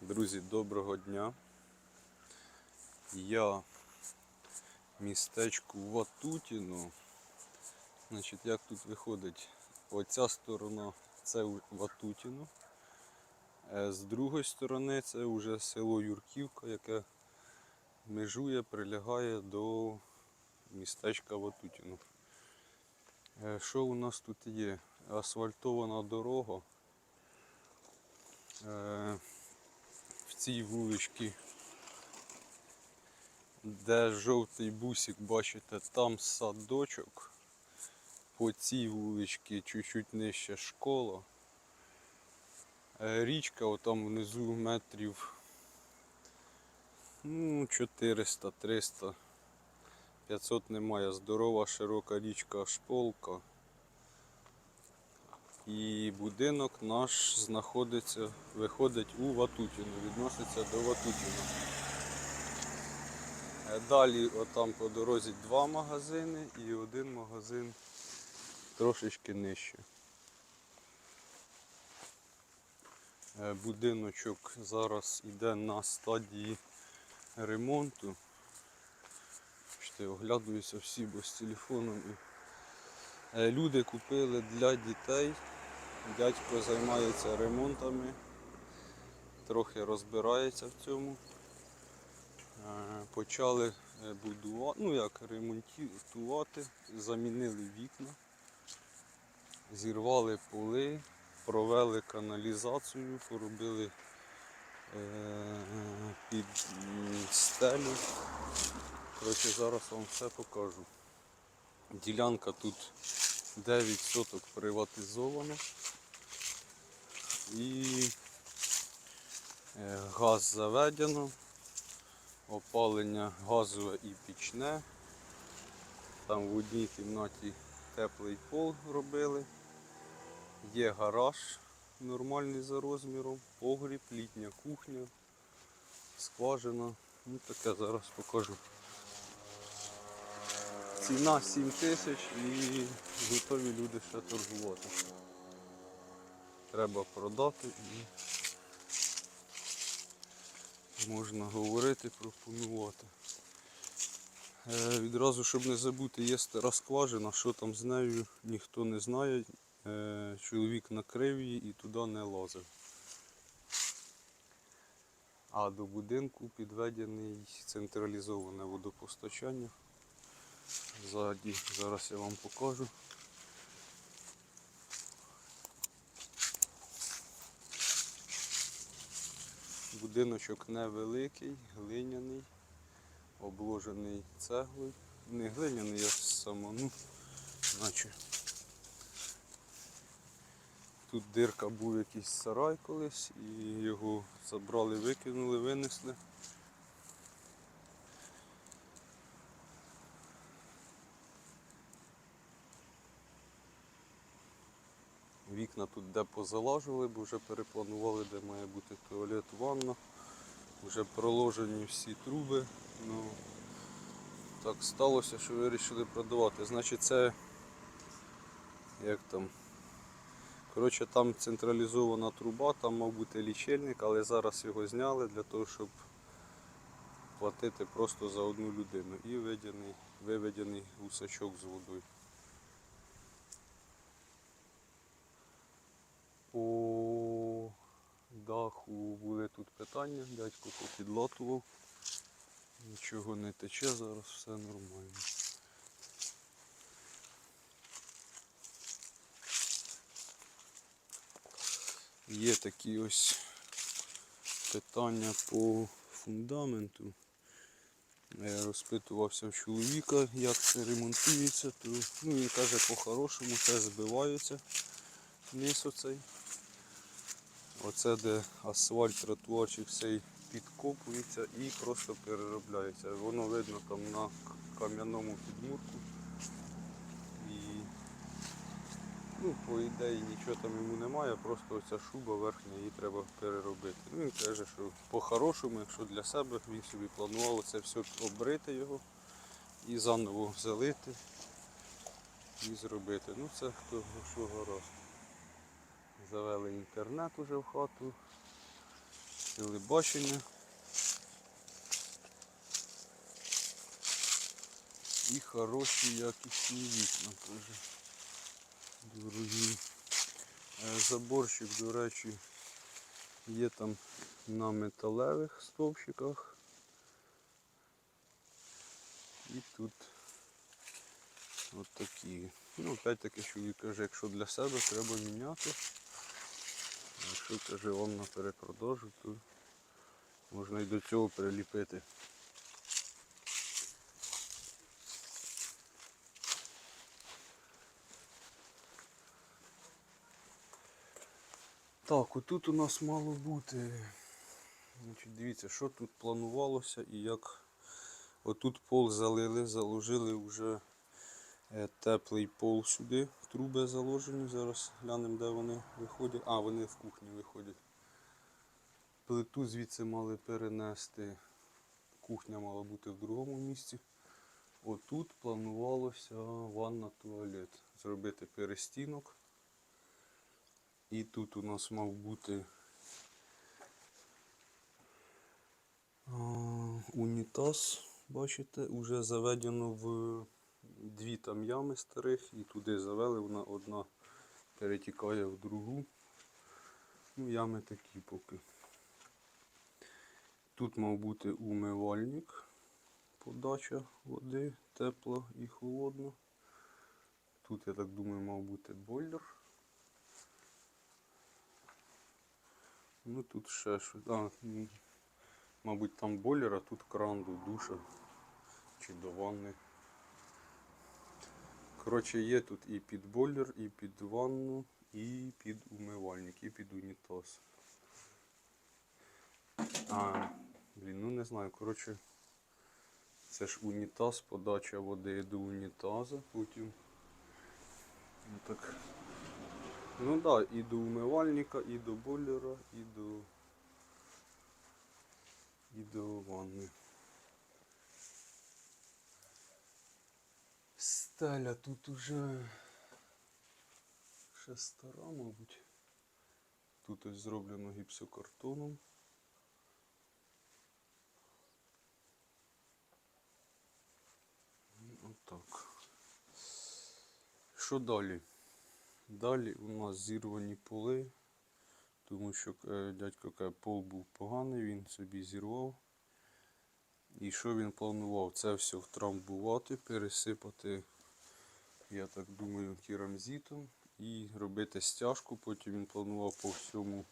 Друзі, доброго дня. Я в містечку Ватутіно. Значить, як тут виходить? Оця сторона це Ватутіно. Е, З другої сторони це вже село Юрківка, яке межує, прилягає до містечка Ватутіно. Е, Що у нас тут є? Асфальтована дорога. Цій вуличці, де жовтий бусик, бачите, там садочок. По цій вуличці чуть-чуть нижче школа. Річка отам внизу метрів ну, 400, 300, 500 немає. Здорова широка річка Шполка. І будинок наш знаходиться, виходить у Ватутіно, відноситься до Ватутіно. Е, Далі отам по дорозі два магазини і один магазин трошечки нижче. Е, Будиночок зараз йде на стадії ремонту. Оглядуюся всі, бо з телефоном. Е, Люди купили для дітей. Дядько займається ремонтами, трохи розбирається в цьому. Е, Почали е, будувати, ну як ремонтувати, замінили вікна, зірвали поли, провели каналізацію, поробили е, під стелю. Коротше, зараз вам все покажу. Ділянка тут 9 соток приватизовано. І е, газ заведено, опалення газове і пічне. Там в одній кімнаті теплий пол робили. Є гараж нормальний за розміром, погріб, літня кухня, скважина. Ну таке зараз покажу. Ціна 7 тисяч і готові люди ще торгувати. Треба продати і можна говорити, пропонувати. Е, відразу, щоб не забути, є стара скважина, що там з нею ніхто не знає. Е, чоловік накрив її і туди не лазив. А до будинку підведений централізоване водопостачання. Ззаді зараз я вам покажу. Будиночок невеликий, глиняний, обложений цеглою. Не глиняний, я самону, наче. Тут дирка був якийсь сарай колись і його забрали, викинули, винесли. Вікна тут де позалажували, бо вже перепланували, де має бути туалет, ванна. Вже проложені всі труби. Ну, так сталося, що вирішили продавати. Значить це як там. Коротше, там централізована труба, там мав бути лічильник, але зараз його зняли для того, щоб платити просто за одну людину. І виведений, виведений гусачок з водою. По даху були тут питання, дядько попідлатував. Нічого не тече, зараз все нормально. Є такі ось питання по фундаменту. Я розпитувався в чоловіка, як це ремонтується, то ну, він каже, по-хорошому це збивається низ оцей. Оце де асфальт, тротуарчик цей підкопується і просто переробляється. Воно видно там на кам'яному підмурку. І ну, по ідеї нічого там йому немає, просто оця шуба верхня, її треба переробити. Ну, він каже, що по-хорошому, якщо для себе він собі планував це все обрити його і заново залити і зробити. Ну це хто що гаразд. Завели інтернет уже в хату. телебачення. І хороші якісні вікна теж. Дорогі. Е, Заборчик, до речі, є там на металевих стовпчиках. І тут от такі. Ну, опять таки чоловік каже, якщо для себе треба міняти. Якщо каже вам на перепродажу, то можна і до цього приліпити. Так, отут у нас мало бути. Значить, дивіться, що тут планувалося і як отут пол залили, заложили вже теплий пол сюди. Труби заложені. Зараз глянемо, де вони виходять. А, вони в кухні виходять. Плиту звідси мали перенести. Кухня мала бути в другому місці. Отут планувалося ванна туалет. Зробити перестінок. І тут у нас мав бути унітаз, бачите, вже заведено в дві там ями старих і туди завели, вона одна перетікає в другу. Ну, ями такі поки. Тут мав бути умивальник, подача води, тепла і холодна. Тут, я так думаю, мав бути бойлер. Ну тут ще щось. А, мабуть там бойлер, а тут кран до душа чи до ванни. Коротше, є тут і під бойлер, і під ванну, і під умивальник, і під унітаз. А, блін, ну не знаю, коротше. Це ж унітаз, подача води до унітаза, потім. Ну так. Ну так, да, і до умивальника, і до бойлера, і до. І до ванни. Стеля тут уже ще стара, мабуть. Тут ось зроблено гіпсокартоном. Ну, Отак. Що далі? Далі у нас зірвані поли, тому що е, дядько каже, пол був поганий, він собі зірвав. І що він планував? Це все втрамбувати, пересипати, я так думаю, керамзитом і робити стяжку. Потім він планував по всьому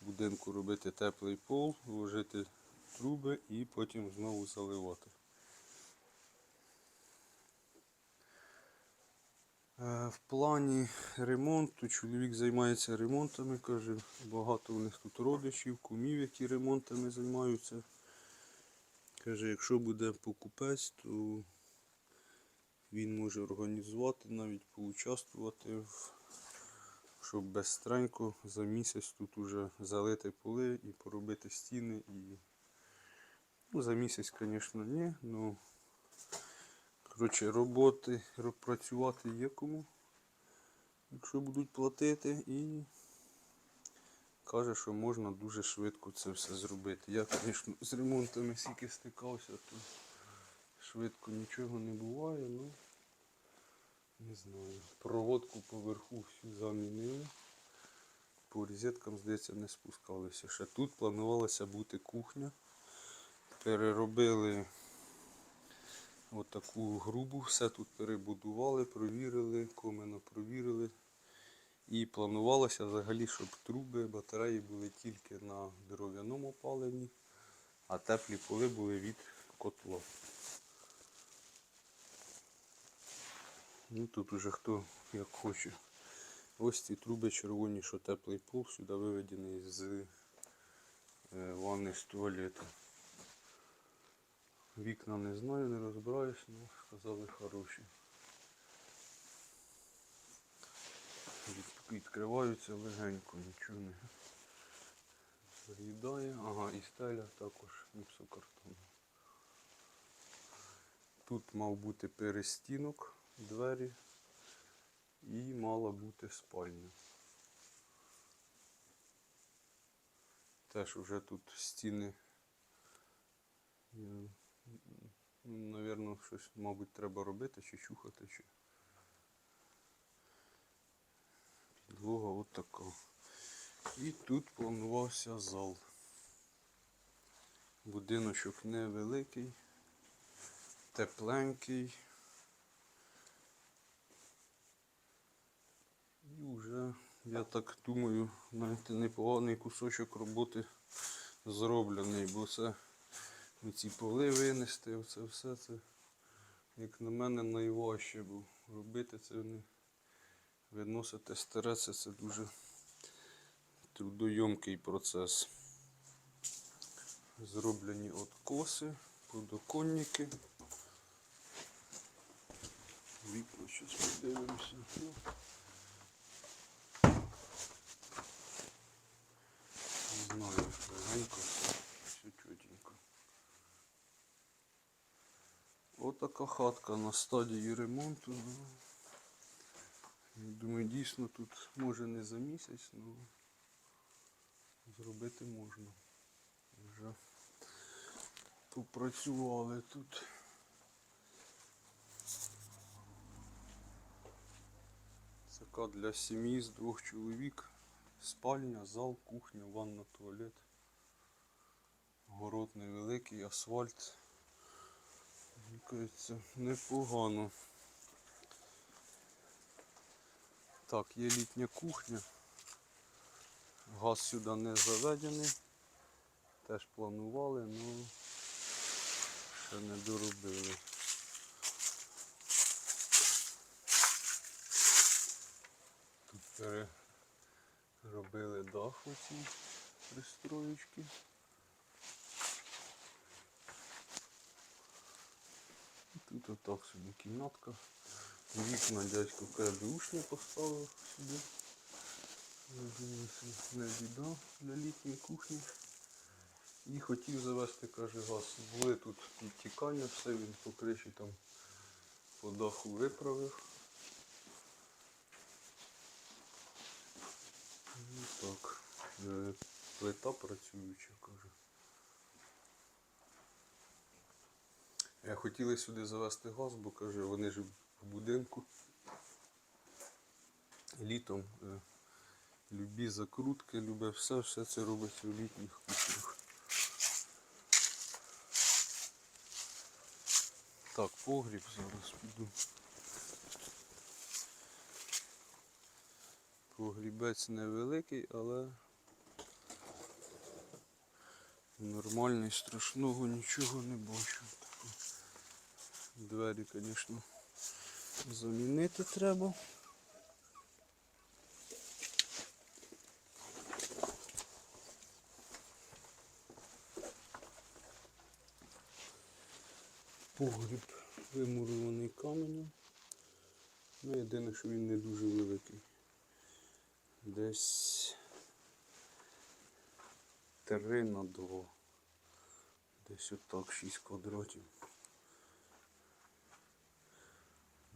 будинку робити теплий пол, вложити труби і потім знову заливати. Е, В плані ремонту чоловік займається ремонтами, каже, багато у них тут родичів, кумів, які ремонтами займаються. Каже, якщо буде покупець, то він може організувати, навіть поучаствувати, щоб безстренько за місяць тут уже залити поли і поробити стіни. І... Ну, за місяць, звісно, ні, ну Коротше, роботи працювати є кому, якщо будуть платити, і каже, що можна дуже швидко це все зробити. Я, звісно, з ремонтами скільки стикався, то швидко нічого не буває, ну не знаю. Проводку поверху всю замінили. По розеткам, здається, не спускалися. Ще тут планувалася бути кухня. Переробили Отаку грубу, все тут перебудували, провірили, комено провірили. І планувалося взагалі, щоб труби, батареї були тільки на дерев'яному опаленні, а теплі поли були від котла. Ну тут уже хто як хоче. Ось ці труби червоні, що теплий пол, сюди виведений з е, ванни з туалету. Вікна не знаю, не розбираюсь, але сказали хороші. Відкриваються легенько, нічого не заїдає. Ага, і стеля також гіпсокартон. Тут мав бути перестінок, двері і мала бути спальня. Теж вже тут стіни. Навірно, щось, мабуть, треба робити, чи чухати, чи. Підлога от така. І тут планувався зал. Будиночок невеликий, тепленький. І вже, я так думаю, навіть непоганий кусочок роботи зроблений, бо це ці поли винести, оце все це, як на мене, найважче, бо робити це не виносити старе, це, дуже трудойомкий процес. Зроблені откоси, подоконники. Вікна щось подивимося. Ну, Не знаю, легенько, все чотенько. Отака хатка на стадії ремонту. Ну, я думаю, дійсно тут може не за місяць, але зробити можна. Вже попрацювали тут. Така для сім'ї з двох чоловік. Спальня, зал, кухня, ванна, туалет. Город невеликий, асфальт. Кажеться, непогано. Так, є літня кухня. Газ сюди не заведений. Теж планували, але ще не доробили. Тут переробили дах оці пристроєчки. І Тут отак собі кімнатка. Вікна дядько КБУшні поставив сюди. Не біда для літньої кухні. І хотів завести, каже, газ. Були тут підтікання, все він по криші там по даху виправив. Ну так, плита працююча, каже. Я хотіли сюди завести газ, бо каже, вони ж в будинку. Літом е, любі закрутки, любе все, все це робиться у літніх кухнях. Так, погріб зараз піду. Погрібець невеликий, але нормальний, страшного нічого не бачу. Двері, звісно, замінити треба. Погріб вимурований каменем. Ну, єдине, що він не дуже великий. Десь 3 на 2. Десь отак 6 квадратів.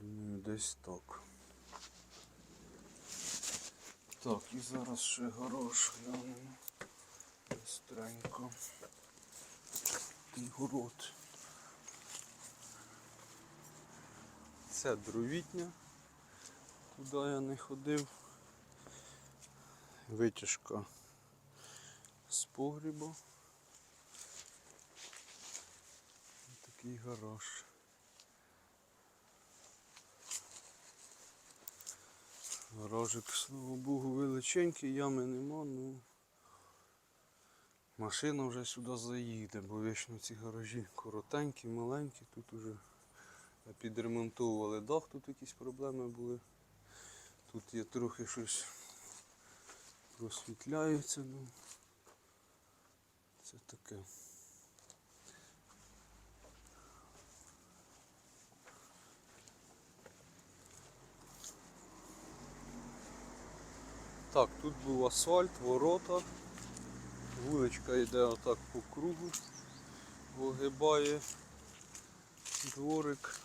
Думаю, десь так. Так, і зараз ще гараж глянемо. Быстренько. І город. Це дровітня. Туди я не ходив. Витяжка з погріба. Такий гараж. Гаражик, слава Богу, величенький, ями нема, ну машина вже сюди заїде, бо вічно ці гаражі коротенькі, маленькі, тут уже підремонтовували дах, тут якісь проблеми були. Тут є трохи щось просвітляється, ну це таке. Так, тут був асфальт, ворота, вуличка йде отак по кругу, огибає дворик,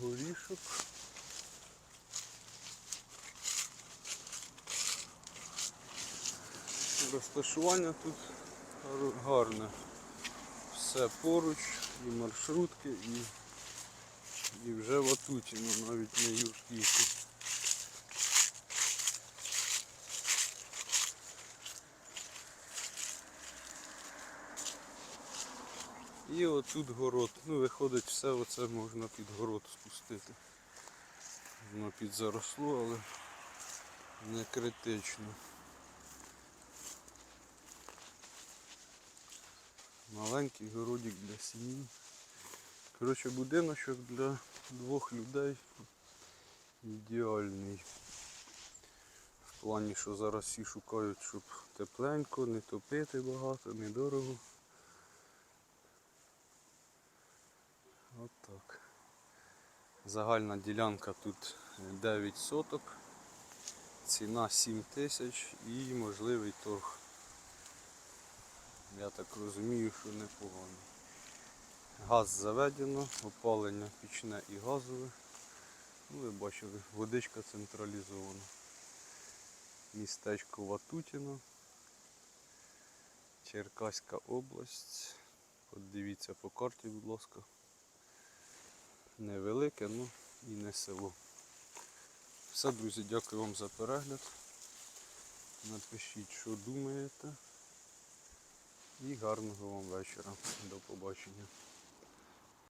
горішок. Розташування тут гарне. Все поруч, і маршрутки, і, і вже Ватутіно, навіть не Юрківки. І отут город. Ну, виходить, все оце можна під город спустити. Воно під заросло, але не критично. Маленький городик для сім'ї. Коротше, будиночок для двох людей ідеальний. В плані, що зараз всі шукають, щоб тепленько, не топити багато, недорого. От так. Загальна ділянка тут 9 соток, ціна 7 тисяч і можливий торг. Я так розумію, що непогано. Газ заведено, опалення пічне і газове. Ну, ви бачили, водичка централізована. Містечко Ватутіно. Черкаська область. Подивіться по карті, будь ласка. Невелике, ну і не село. Все, друзі, дякую вам за перегляд. Напишіть, що думаєте. І гарного вам вечора. До побачення.